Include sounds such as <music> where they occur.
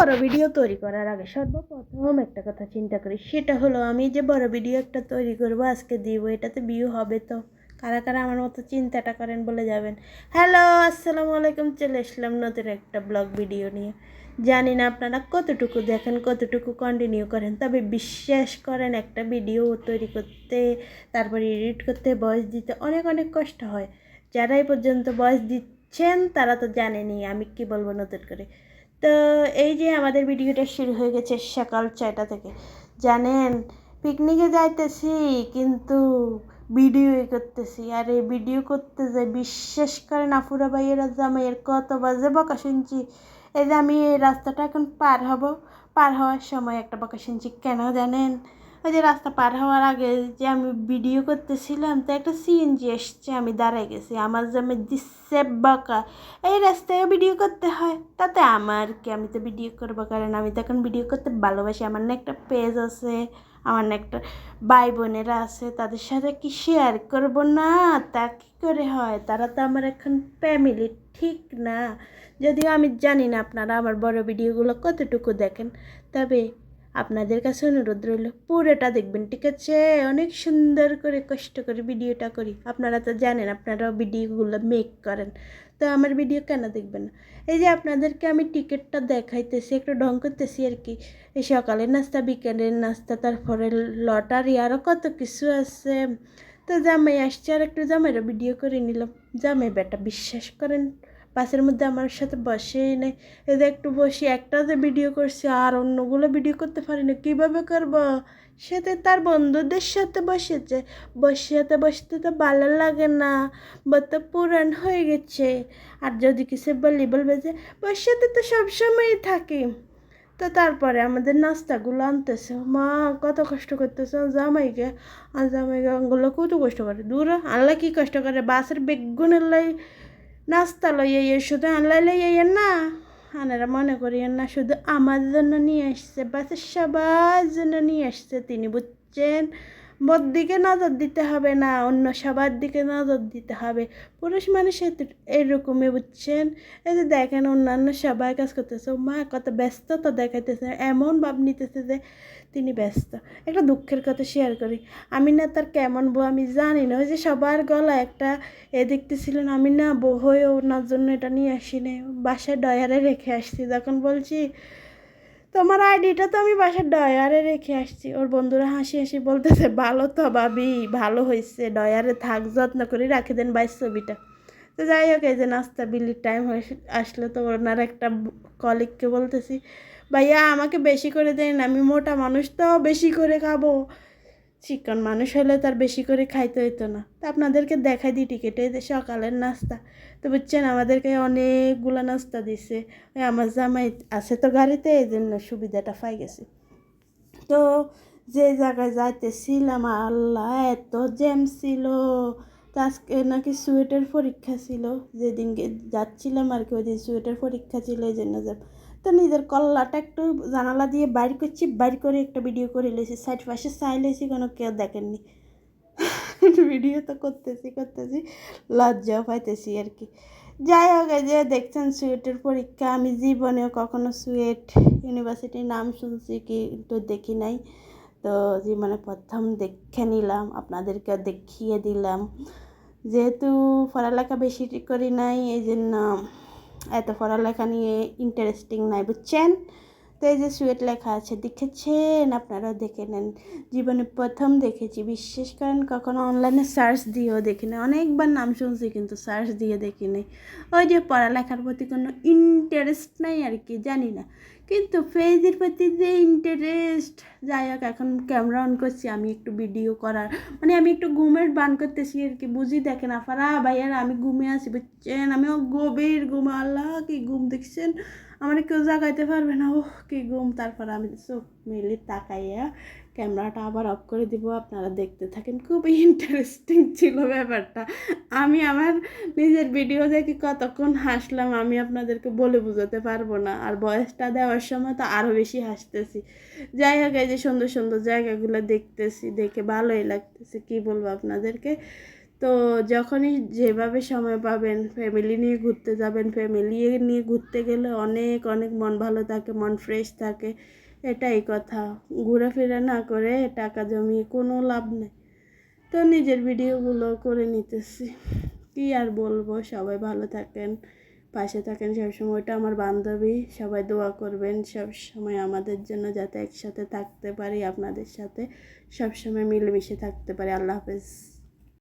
বড় ভিডিও তৈরি করার আগে সর্বপ্রথম একটা কথা চিন্তা করি। সেটা হলো, আমি যে বড় ভিডিও একটা তৈরি করব, আজকে দিব, এটাতে ভিউ হবে তো। কারা কারা আমার মতো চিন্তাটা করেন বলে যাবেন। হ্যালো আসসালামু আলাইকুম, চলে আসলাম নতুন একটা ব্লগ ভিডিও নিয়ে। জানি না আপনারা কতটুকু দেখেন, কতটুকু কন্টিনিউ করেন, তবে বিশ্বাস করেন, একটা ভিডিও তৈরি করতে, তারপরে এডিট করতে ভয়েস দিতে অনেক অনেক কষ্ট হয়। যারা এই পর্যন্ত ভয়েস দিচ্ছেন, তারা তো জানেনি আমি কি বলব নতুন করে। তো এই যে আমাদের ভিডিওটা শুরু হয়ে গেছে সকাল ছয়টা থেকে। জানেন পিকনিকে যাইতেছি, কিন্তু ভিডিও করতেছি। আর এই ভিডিও করতে যাই, বিশ্বাস করেন আফুরা ভাইয়েরা জামাইয়ের কত বাজে বকা শুনছি। এই যে আমি এই রাস্তাটা এখন পার হব। পার হওয়ার সময় একটা বকা শুনছি। কেন জানেন? ওই যে রাস্তা পার হওয়ার আগে যে আমি ভিডিও করতেছিলাম, তো একটা সিএনজি এসছে, আমি দাঁড়ায় গেছি। আমার জমে দিচ্ছে বাঁকা, এই রাস্তায় ভিডিও করতে হয়, তাতে আমার কি আমি তো ভিডিও করব, কারণ আমি তো এখন ভিডিও করতে ভালোবাসি। আমার না একটা পেজ আছে, আমার না একটা ভাই বোনেরা আছে, তাদের সাথে কি শেয়ার করব না? তা কী করে হয়? তারা তো আমার এখন ফ্যামিলি ঠিক না। যদিও আমি জানি না আপনারা আমার বড় ভিডিওগুলো কতটুকু দেখেন, তবে আপনাদের কাছে অনুরোধ রইল, পুরোটা দেখবেন, ঠিক আছে? অনেক সুন্দর করে, কষ্ট করে ভিডিওটা করি। আপনারা তো জানেন আপনারা ভিডিওগুলো মেক করেন। তো আমার ভিডিও কেন দেখবেন না? এই যে আপনাদেরকে আমি টিকিটটা দেখাইতেছি, একটু ঢং করতেছি আর কি। এই সকালের নাস্তা, বিকেলের নাস্তা তারপরে লটারি আরও কত কিছু আছে। তো জামাই আসছে আর একটু জামাইরও ভিডিও করে নিলাম। জামাই বেটা, বিশ্বাস করেন বাসের মধ্যে আমার সাথে বসেই নেই। এদের একটু বসি একটা যে ভিডিও করছি আর অন্যগুলো ভিডিও করতে পারি না, কীভাবে করব? সাথে তার বন্ধুদের সাথে বসেছে। বসিয়াতে বসতে তো ভালো লাগে না তো পুরান হয়ে গেছে। আর যদি কিছু বলি, বলবে যে বসিয়াতে তো সবসময়ই থাকি। তো তারপরে আমাদের নাস্তাগুলো আনতেছে। মা কত কষ্ট করতেছে জামাইকে। আর জামাইকে ওগুলো কত কষ্ট করে। দূর আনলে কী কষ্ট করে? বাসের বেগুনের লাই নাস্তা লইয়া ইয়ে শুধু আনলাই লইয়া না, আনারা মনে করিয়েন না, শুধু আমার জন্য নিয়ে আসছে, বাসের সবার জন্য নিয়ে আসছে, তিনি বুঝছেন? বোর দিকে নজর দিতে হবে না, অন্য সবার দিকে নজর দিতে হবে। পুরুষ মানুষ এরকমই বুঝছেন? এই যে দেখেন অন্যান্য সবাই কাজ করতেছে। মা, কত ব্যস্ত তো দেখাইতেছে। এমন ভাব নিতেছে যে তিনি ব্যস্ত। একটা দুঃখের কথা শেয়ার করি। আমি না তার কেমন বউ আমি জানি না। ওই যে সবার গলা একটা এ দেখতেছিলেন আমি না বউ হয়ে ওনার জন্য এটা নিয়ে আসি বাসায় ডয়ারে রেখে আসছি। যখন বলছি তোমার আইডিটা তো আমি বাসার ডয়ারে রেখে আসছি। ওর বন্ধুরা হাসি হাসি বলতেছে, ভালো তো ভাবি, ভালো হয়েছে ডয়ারে থাক, যত্ন করে, রাখে দেন বাইশ ছবিটা। তো যাই হোক, এই যে নাস্তা বিলির টাইম হয়ে আসলে, তো ওনার একটা কলিগকে বলতেছি, ভাইয়া, আমাকে বেশি করে দেন, আমি মোটা মানুষ তো বেশি করে খাব। চিকন মানুষ হলে তার বেশি করে খাইতে হইতো না। তা আপনাদেরকে দেখাই দিই টিকিটে সকালের নাস্তা। তো বুঝছেন, আমাদেরকে অনেকগুলো নাস্তা দিছে। ওই আমার জামাই আছে তো গাড়িতে, এই জন্য সুবিধাটা পাই গেছে। তো যে জায়গায় যাইতেছিলাম, আল্লাহ, এত জ্যাম ছিল। তো আজকে নাকি সুয়েটের পরীক্ষা ছিল। যেদিনকে যাচ্ছিলাম আর কি, ওই দিন সুয়েটের পরীক্ষা ছিল, এই জন্য তো নিজের কল্লাটা একটু জানালা দিয়ে বাইর করছি, বাইর করে একটা ভিডিও করে লেছি সাইড পাশে চাই লেছি কোনো কেউ দেখেননি। <laughs> ভিডিও তো করতেছি করতেছি, লজ্জাও পাইতেছি আর কি। যাই হোক যে দেখছেন সুয়েটের পরীক্ষা। আমি জীবনেও কখনো সুয়েট ইউনিভার্সিটির নাম শুনছি কি দেখি নাই। তো জীবনে প্রথম দেখে নিলাম আপনাদেরকে দেখিয়ে দিলাম। যেহেতু পড়ালেখা বেশি করি নাই, এই জন্য এত পড়ালেখা নিয়ে ইন্টারেস্টিং নাই, বুঝছেন? তো এই যে সুয়েট লেখা আছে, দেখেছেন? আপনারা দেখে নেন। জীবনে প্রথম দেখেছি, বিশ্বাস করেন, কখনো অনলাইনে সার্চ দিয়েও দেখি না অনেকবার নাম শুনছি, কিন্তু সার্চ দিয়ে দেখি নাই। ওই যে পড়ালেখার প্রতি কোনো ইন্টারেস্ট নাই আর কি, জানি না। কিন্তু ফেজের প্রতি যে ইন্টারেস্ট যাই হোক, এখন ক্যামেরা অন করছি, আমি একটু ভিডিও করার। মানে আমি একটু ঘুমের বান করতেছি আর কি, বুঝি দেখেন আফারা ভাইয়ার আমি ঘুমে আছি, বুঝছেন? আমি গভীর ঘুম, আল্লাহ, কি ঘুম দেখছেন? আমার কেউ জাগাইতে পারবে না ও কি ঘুম। তারপর আমি চোখ মিলি তাকাইয়া ক্যামেরাটা আবার অফ করে দিব, আপনারা দেখতে থাকেন। খুবই ইন্টারেস্টিং ছিল ব্যাপারটা। আমি আমার নিজের ভিডিও দেখে কতক্ষণ হাসলাম, আমি আপনাদেরকে বলে বোঝাতে পারব না। আর বয়সটা দেওয়ার সময় তো আরও বেশি হাসতেছি। যাই হোক, এই যে সুন্দর সুন্দর জায়গাগুলো দেখতেছি, দেখে ভালোই লাগতেছে, কি বলব আপনাদেরকে? তো যখনই যেভাবে সময় পাবেন ফ্যামিলি নিয়ে ঘুরতে যাবেন ফ্যামিলি নিয়ে ঘুরতে গেলে অনেক অনেক মন ভালো থাকে, মন ফ্রেশ থাকে। এটাই কথা। ঘোরাফেরা না করে টাকা জমিয়ে কোনো লাভ নেই। তো নিজের ভিডিওগুলো করে নিতেছি। কি আর বলব, সবাই ভালো থাকেন, পাশে থাকেন সবসময়। ওইটা আমার বান্ধবী, সবাই দোয়া করবেন সব সময় আমাদের জন্য যাতে একসাথে থাকতে পারি, আপনাদের সাথে সবসময় মিলেমিশে থাকতে পারি। আল্লাহ হাফেজ।